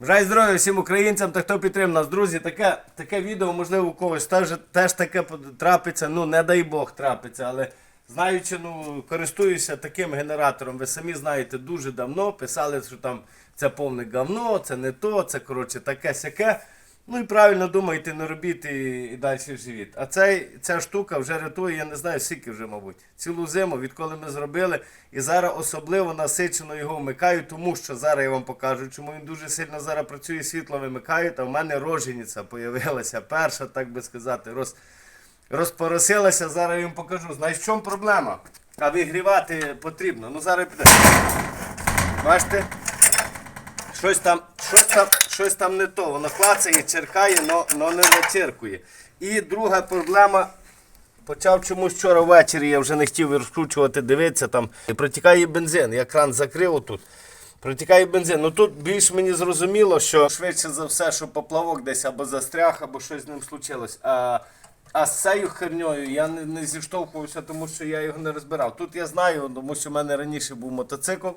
Бажаю здоров'я всім українцям та хто підтримав нас, друзі. Таке, таке відео, можливо, у когось теж, теж таке трапиться. Ну, не дай Бог трапиться, але знаючи, ну, користуюся таким генератором. Ви самі знаєте, дуже давно писали, що там це повне говно, це не то, це коротше таке сяке. Ну і правильно думайте, не робіть і, далі живіть. А цей, ця штука вже рятує, я не знаю, скільки вже, мабуть, цілу зиму, відколи ми зробили. І зараз особливо насичено його вмикаю, тому що зараз я вам покажу, чому він дуже сильно зараз працює, світло вимикають, а в мене рожениця появилася, перша, так би сказати, роз, розпоросилася, зараз я вам покажу. Знаєш, в чому проблема? А вигрівати потрібно. Ну зараз піде. Бачите? Щось там, щось там, щось там не то. Воно клацає, черкає, але не зачеркує. І друга проблема. Почав чомусь вчора ввечері, я вже не хотів розкручувати, дивитися там. І протікає бензин. Я кран закрив отут. Протікає бензин. Ну тут більш мені зрозуміло, що швидше за все, що поплавок десь або застряг, або щось з ним случилось. А, а з цією херньою я не, не зіштовхувався, тому що я його не розбирав. Тут я знаю, тому що в мене раніше був мотоцикл.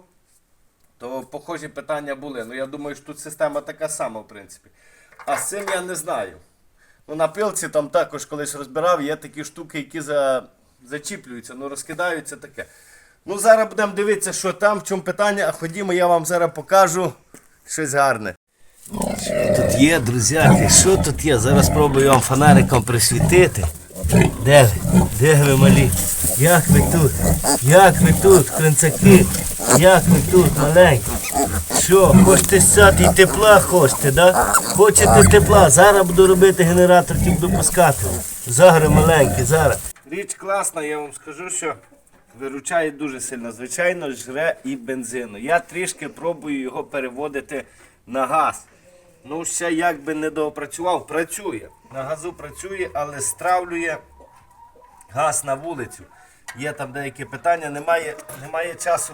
То похожі питання були. Ну я думаю, що тут система така сама, в принципі. А з цим я не знаю. Ну, на пилці там також колись розбирав, є такі штуки, які за... зачіплюються, ну розкидаються таке. Ну, зараз будемо дивитися, що там, в чому питання, а ходімо, я вам зараз покажу щось гарне. Що тут є, друзяки? Що тут є? Зараз спробую вам фонариком присвітити. Де ви? Де ви малі? Як ви тут? Як ви тут, кринцаки? Як ви тут, маленькі? Що, хочете сяти і тепла хочете, да? Хочете тепла? Зараз буду робити генератор, ті буду пускати. Зараз маленький, зараз. Річ класна, я вам скажу, що виручає дуже сильно. Звичайно, жре і бензину. Я трішки пробую його переводити на газ. Ну, ще як би не доопрацював, працює. На газу працює, але стравлює газ на вулицю. Є там деякі питання, немає, немає часу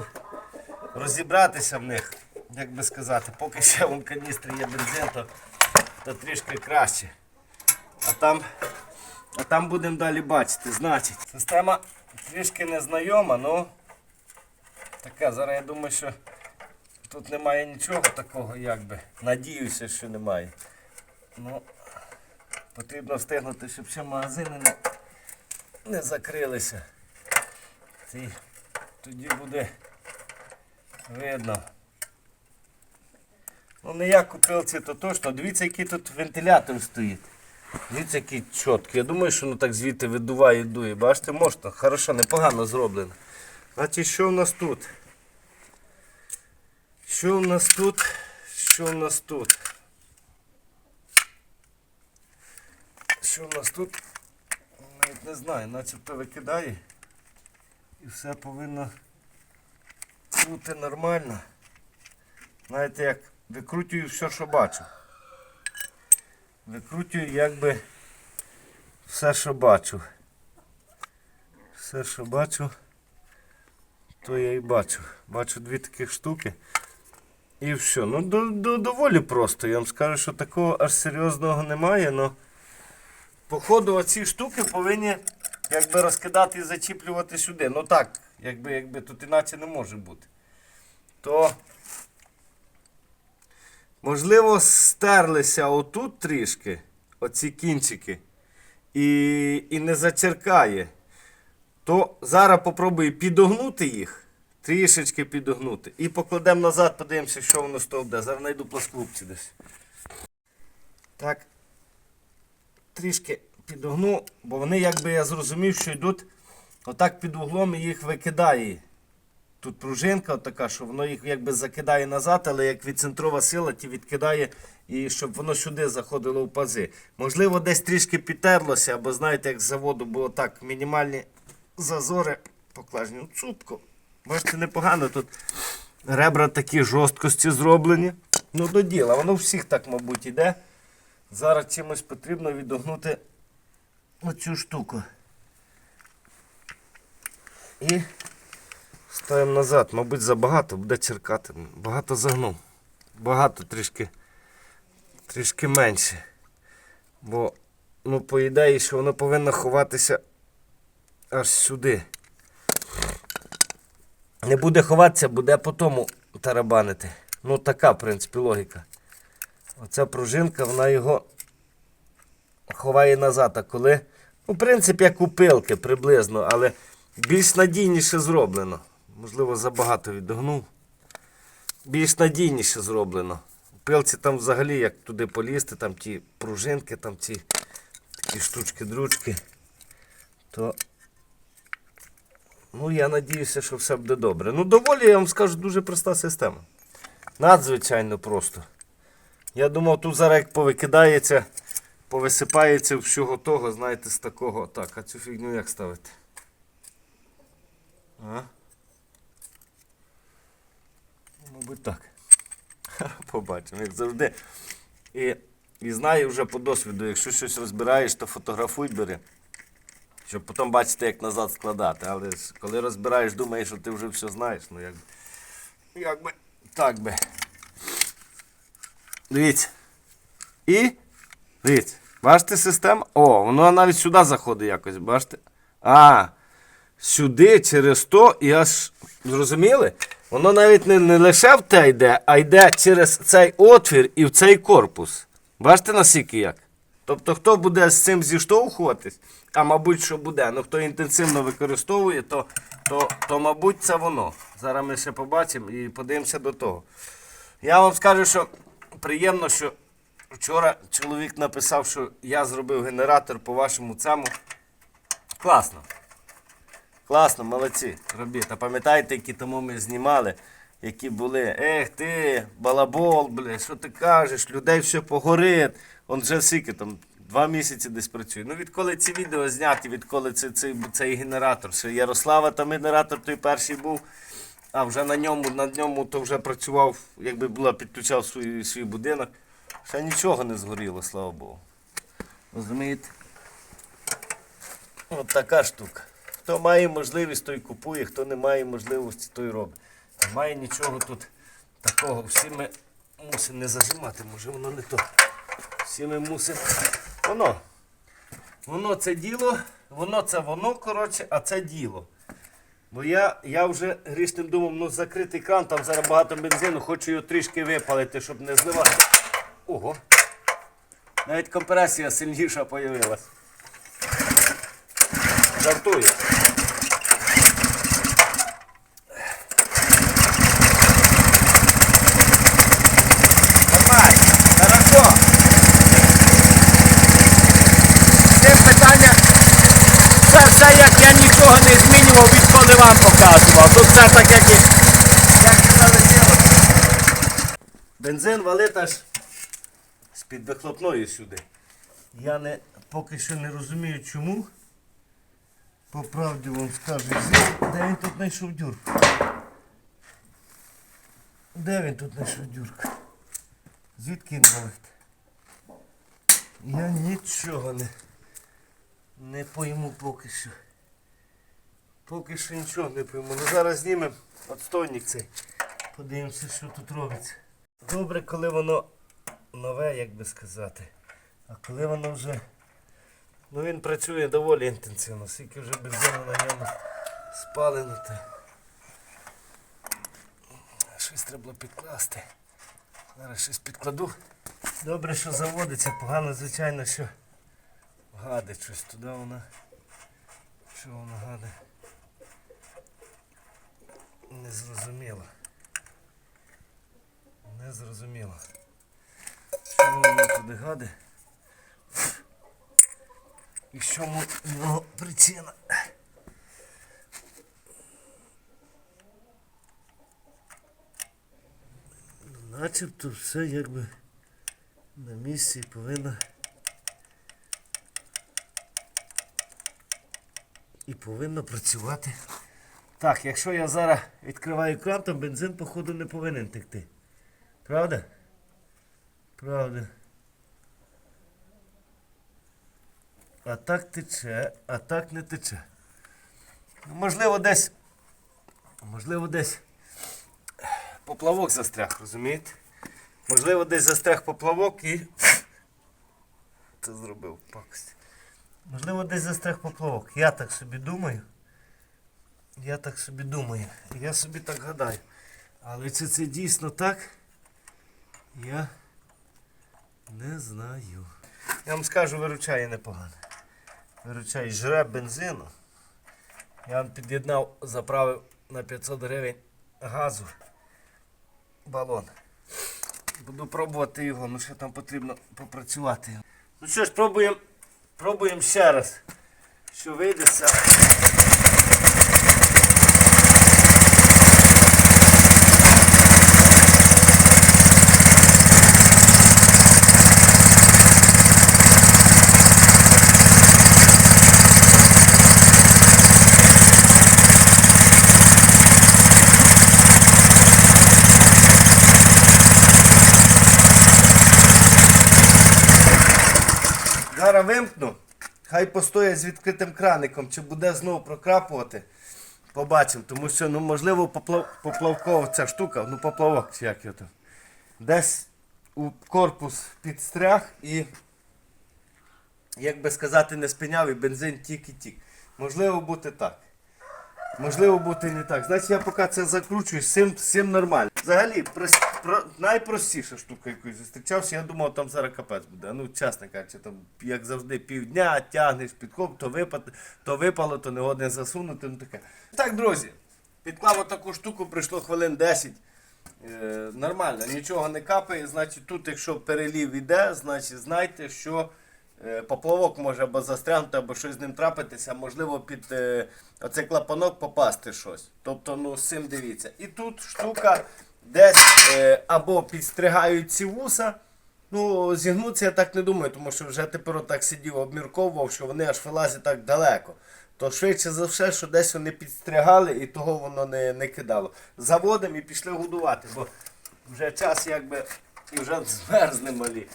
розібратися в них, як би сказати. Поки ще вон каністри є бензин, то, то трішки краще. А там, а там будемо далі бачити. Значить, система трішки незнайома, ну така. Зараз я думаю, що тут немає нічого такого, якби. Надіюся, що немає. Ну, потрібно встигнути, щоб ще магазини не, не закрилися. Тоді буде видно. Ну не як купив це, то точно. Дивіться, який тут вентилятор стоїть. Дивіться, який чіткий. Я думаю, що воно так звідти видуває, і дує. Бачите, можна. Хорошо, непогано зроблено. Значить, що в нас тут? Що в нас тут? Що в нас тут? Що в нас тут? Навіть не знаю, начебто викидає. І все повинно бути нормально. Знаєте, як викрутюю все, що бачу. Викрутюю якби все, що бачу. Все, що бачу, то я і бачу. Бачу дві таких штуки. І все. Ну, до, до, доволі просто. Я вам скажу, що такого аж серйозного немає, але походу оці штуки повинні якби розкидати і зачіплювати сюди. Ну так, якби, якби тут іначе не може бути. То можливо стерлися отут трішки, оці кінчики, і, і не зачеркає. То зараз попробую підогнути їх, трішечки підогнути. І покладемо назад, подивимося, що воно з того буде. Зараз знайду пласкупці десь. Так. Трішки підогну, бо вони, якби я зрозумів, що йдуть отак під углом і їх викидає. Тут пружинка така, що воно їх якби закидає назад, але як відцентрова сила, ті відкидає, і щоб воно сюди заходило в пази. Можливо, десь трішки підтерлося, або знаєте, як з заводу було так, мінімальні зазори поклажені. Ну, цупко. Бачите, непогано тут ребра такі жорсткості зроблені. Ну, до діла, воно у всіх так, мабуть, іде. Зараз чимось потрібно відогнути оцю штуку. І ставимо назад. Мабуть, забагато буде черкати. Багато загнув. Багато трішки, трішки менше. Бо, ну, по ідеї, що воно повинно ховатися аж сюди. Не буде ховатися, буде по тому тарабанити. Ну така, в принципі, логіка. Оця пружинка, вона його ховає назад. А коли, ну, в принципі, як у пилки приблизно, але більш надійніше зроблено. Можливо, забагато відогнув. Більш надійніше зроблено. У пилці там взагалі, як туди полізти, там ті пружинки, там ці такі штучки-дручки, то ну, я надіюся, що все буде добре. Ну, доволі, я вам скажу, дуже проста система. Надзвичайно просто. Я думав, тут зараз як повикидається, повисипається всього того, знаєте, з такого. Так, а цю фігню як ставити? А? Мабуть, так. Побачимо, як завжди. І, і знаю вже по досвіду, якщо щось розбираєш, то фотографуй бери. Щоб потім бачити, як назад складати. Але ж коли розбираєш, думаєш, що ти вже все знаєш. Ну як, як би, так би. Дивіться. І. Дивіться. Бачите система? О, воно навіть сюди заходить якось, бачите? А, сюди через то і аж. Зрозуміли? Воно навіть не, не лише в те йде, а йде через цей отвір і в цей корпус. Бачите наскільки як? Тобто, хто буде з цим зіштовхуватись, а мабуть, що буде, ну хто інтенсивно використовує, то, то, то мабуть, це воно. Зараз ми ще побачимо і подивимося до того. Я вам скажу, що приємно, що вчора чоловік написав, що я зробив генератор по вашому цьому. Класно. Класно, молодці, робіть. А пам'ятаєте, які тому ми знімали, які були. Ех ти, балабол, бля, що ти кажеш, людей все погорить. Он вже скільки там, два місяці десь працює. Ну відколи ці відео зняті, відколи цей, цей, цей генератор. Ще Ярослава там генератор той перший був. А вже на ньому, на ньому то вже працював, якби була, підключав свій, свій будинок. Ще нічого не згоріло, слава Богу. Розумієте? От така штука. Хто має можливість, той купує, хто не має можливості, той робить. Немає нічого тут такого. Всі ми мусимо не зажимати, може воно не то. Всі ми мусимо. Воно. Воно це діло, воно це воно, коротше, а це діло. Бо я, я вже грішним думав, ну закритий кран, там зараз багато бензину, хочу його трішки випалити, щоб не зливати. Ого. Навіть компресія сильніша появилась. Жартую. Нормально, хорошо. Це питання, це все як я нічого не змінював, відколи вам показував. Тут все так, як і, як і залетіло. Бензин валить аж з-під вихлопної сюди. Я не, поки що не розумію чому. По правді вам скажу, де він тут знайшов дюрку? Де він тут знайшов дюрку? Звідки він валить? Я нічого не, не пойму поки що. Поки що нічого не пойму. Ну зараз знімемо отстойник цей. Подивимося, що тут робиться. Добре, коли воно нове, як би сказати. А коли воно вже. Ну він працює доволі інтенсивно, скільки вже бензину на ньому спалено. Щось треба підкласти. Зараз щось підкладу. Добре, що заводиться, погано, звичайно, що гадить щось туди вона. Що вона гадить? Не зрозуміло. Що воно туди гадить? І чому його причина? Начебто все якби на місці повинно. І повинно працювати. Так, якщо я зараз відкриваю кран, то бензин, походу, не повинен текти. Правда? Правда. А так тече, а так не тече. Можливо, десь. Можливо, десь поплавок застряг, розумієте? Можливо, десь застряг поплавок і. Це зробив пакость. Можливо, десь застряг поплавок. Я так собі думаю. Я так собі думаю. Я собі так гадаю. Але чи це дійсно так? Я Не знаю. Я вам скажу, виручає непогано. Виручає, жре бензину. Я під'єднав, заправив на 500 гривень газу балон. Буду пробувати його, ну ще там потрібно попрацювати. Ну що ж, пробуємо, пробуємо ще раз. Що вийде Зараз вимкну. Хай постоє з відкритим краником, чи буде знову прокрапувати. Побачимо, тому що, ну, можливо, поплав... поплавкова ця штука, ну поплавок чи як його там. Десь у корпус підстряг і, як би сказати, не спиняв і бензин тік і тік. Можливо бути так. Можливо бути не так. Значить я поки це закручую, цим, нормально. Взагалі, прос- про, найпростіша штука, яку я зустрічався, я думав, там зараз капець буде. Ну, чесно кажучи, там, як завжди, півдня тягнеш під коп, то, випад, то випало, то не годин засунути. Ну таке. Так, друзі, підклав отаку штуку, прийшло хвилин 10. Е, нормально, нічого не капає. Значить, тут, якщо перелів іде, значить знайте, що е, поплавок може або застрягнути, або щось з ним трапитися, можливо, під е, оцей клапанок попасти щось. Тобто, ну, з цим дивіться. І тут штука десь е, або підстригають ці вуса. Ну, зігнутися я так не думаю, тому що вже тепер так сидів, обмірковував, що вони аж вилазять так далеко. То швидше за все, що десь вони підстригали і того воно не, не кидало. Заводимо і пішли годувати, бо вже час якби і вже змерзне малі.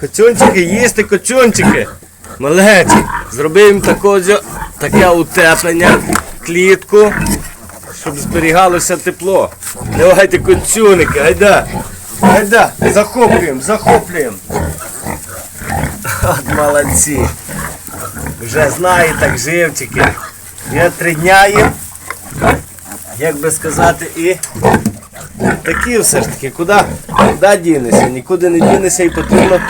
Кочунчики, їсти кочунчики. Малечі. Зробив їм такого, таке утеплення, клітку, щоб зберігалося тепло. Давайте кочуники, гайда. Гайда, захоплюємо, захоплюємо. От молодці. Вже знаю так живчики. Я три дня їм, як би сказати, і Такі все ж таки, куди, куди дінешся? Нікуди не дінешся і потрібно,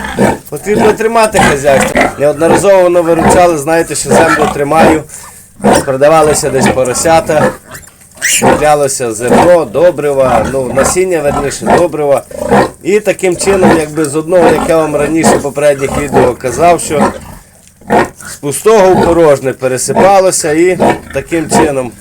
потрібно тримати хазяйство. Неодноразово виручали, знаєте, що землю тримаю. Продавалися десь поросята, куплялося зерно, добрива, ну, насіння, верніше, добрива. І таким чином, якби з одного, як я вам раніше в попередніх відео казав, що з пустого в порожне пересипалося і таким чином,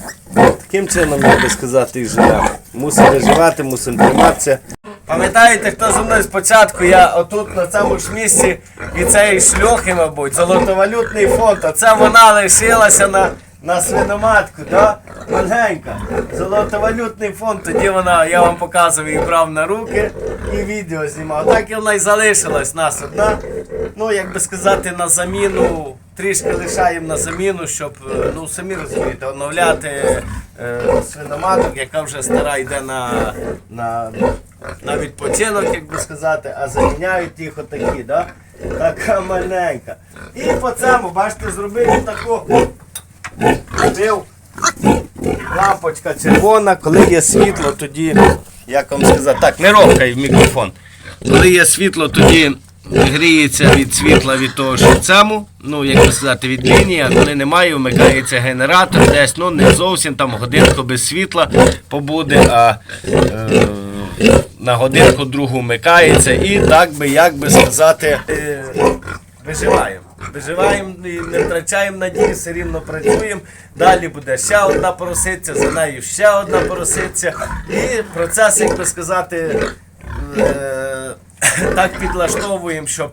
таким чином, як би сказати, і живемо. Мусимо виживати, мусимо триматися. Пам'ятаєте, хто зі мною спочатку? Я отут на цьому ж місці і цієї шльохи, мабуть, золотовалютний фонд, а це вона лишилася на, на свиноматку, да? маленька. Золотовалютний фонд, тоді вона, я вам показував, її брав на руки і відео знімав. Так і вона й залишилась нас одна. Ну, як би сказати, на заміну. Трішки лишаємо на заміну, щоб, е, ну самі розумієте, оновляти е, свиноматок, яка вже стара йде на, на, на відпочинок, як би сказати, а заміняють їх отакі, да? така маленька. І по цьому, бачите, зробив таку, зробив лампочка червона, коли є світло, тоді, як вам сказати, так, не ровкай в мікрофон. Коли є світло, тоді гріється від світла від того, що ну, як би сказати, від лінії, а коли немає, вмикається генератор, десь, ну, не зовсім там годинку без світла побуде, а е, на годинку другу вмикається і так би, як би сказати, е, виживаємо. Виживаємо і не втрачаємо надії, все рівно працюємо. Далі буде ще одна поросиця, за нею ще одна поросиця. І процес, як би сказати, е, так підлаштовуємо, щоб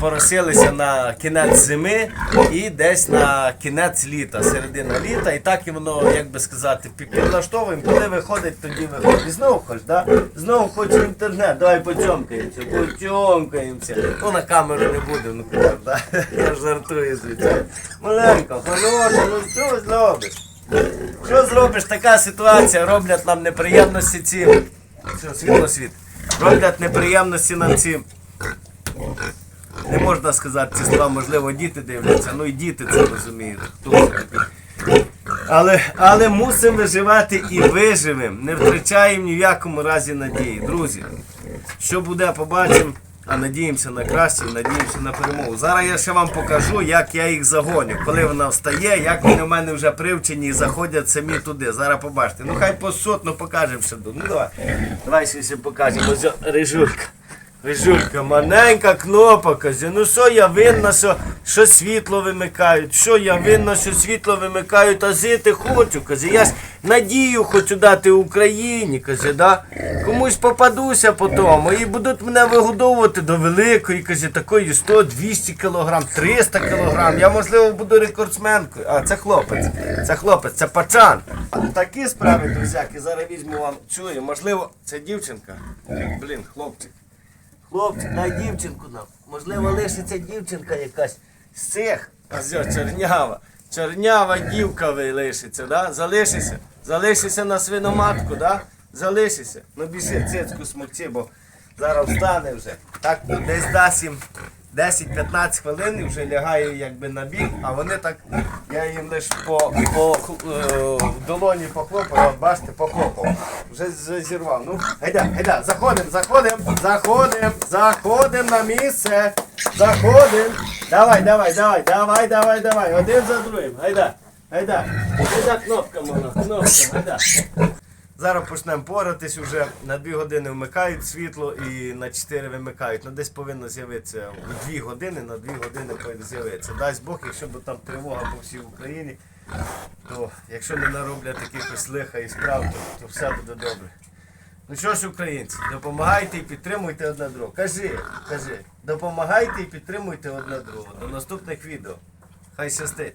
поросилися на кінець зими і десь на кінець літа, середина літа. І так і воно, як би сказати, підлаштовуємо. Коли виходить, тоді виходить. І знову хочеш, да? Знову хочу в інтернет, давай поцьомкаємося, поцьомкаємося. Ну на камеру не ну куди, да? Я жартую, звичайно. Маленько, хороша, ну що зробиш? Що зробиш? Така ситуація, роблять нам неприємності ці. Що, світло світ. Роблять неприємності нам ці. Не можна сказати ці слова, можливо, діти дивляться, ну і діти це розуміють. Але, але мусимо виживати і виживемо. Не втрачаємо ні в якому разі надії. Друзі, що буде, побачимо. А надіємося на краще, надіємося на перемогу. Зараз я ще вам покажу, як я їх загоню. Коли вона встає, як вони в мене вже привчені і заходять самі туди. Зараз побачите. Ну хай по сотну покажемо ще. Ну давай. Давай ще, покажемо. Ось рижулька. Рижулька, маленька кнопка, каже, ну що я винна, що, що світло вимикають, що я винна, що світло вимикають, а жити хочу, каже, я ж надію хочу дати Україні, каже, да? комусь попадуся по тому і будуть мене вигодовувати до великої, каже, такої 100-200 кілограм, 300 кілограм, я можливо буду рекордсменкою, а це хлопець, це хлопець, це пацан. Такі справи, друзяки, зараз візьму вам, чую, можливо, це дівчинка, блін, хлопчик. Хлопці, дай дівчинку нам. Можливо, лишиться дівчинка якась з цих. А що, чорнява. Чорнява дівка ви лишиться, да? Залишися. Залишися на свиноматку, да? Залишися. Ну біжи, цицьку смокчи, бо зараз встане вже. Так, десь дасть їм 10-15 хвилин і вже лягає якби на бік, а вони так, я їм лише по, по е, долоні похлопав, от бачите, похлопав. Вже, вже зірвав. Ну, гайда, гайда, заходимо, заходимо, заходимо, заходимо на місце. Заходимо. Давай, давай, давай, давай, давай, давай. Один за другим. Гайда. Гайда. Гайда кнопка мала, кнопка, гайда. Зараз почнемо поратись уже на 2 години вмикають світло і на 4 вимикають. Ну десь повинно з'явитися у 2 години, на 2 години повинно з'явитися. Дасть Бог, якщо б там тривога по всій Україні, то якщо не нароблять якихось лиха і справ, то, то все буде добре. Ну що ж, українці, допомагайте і підтримуйте одне другого. Кажи, кажи, допомагайте і підтримуйте одне другого. До наступних відео. Хай щастить.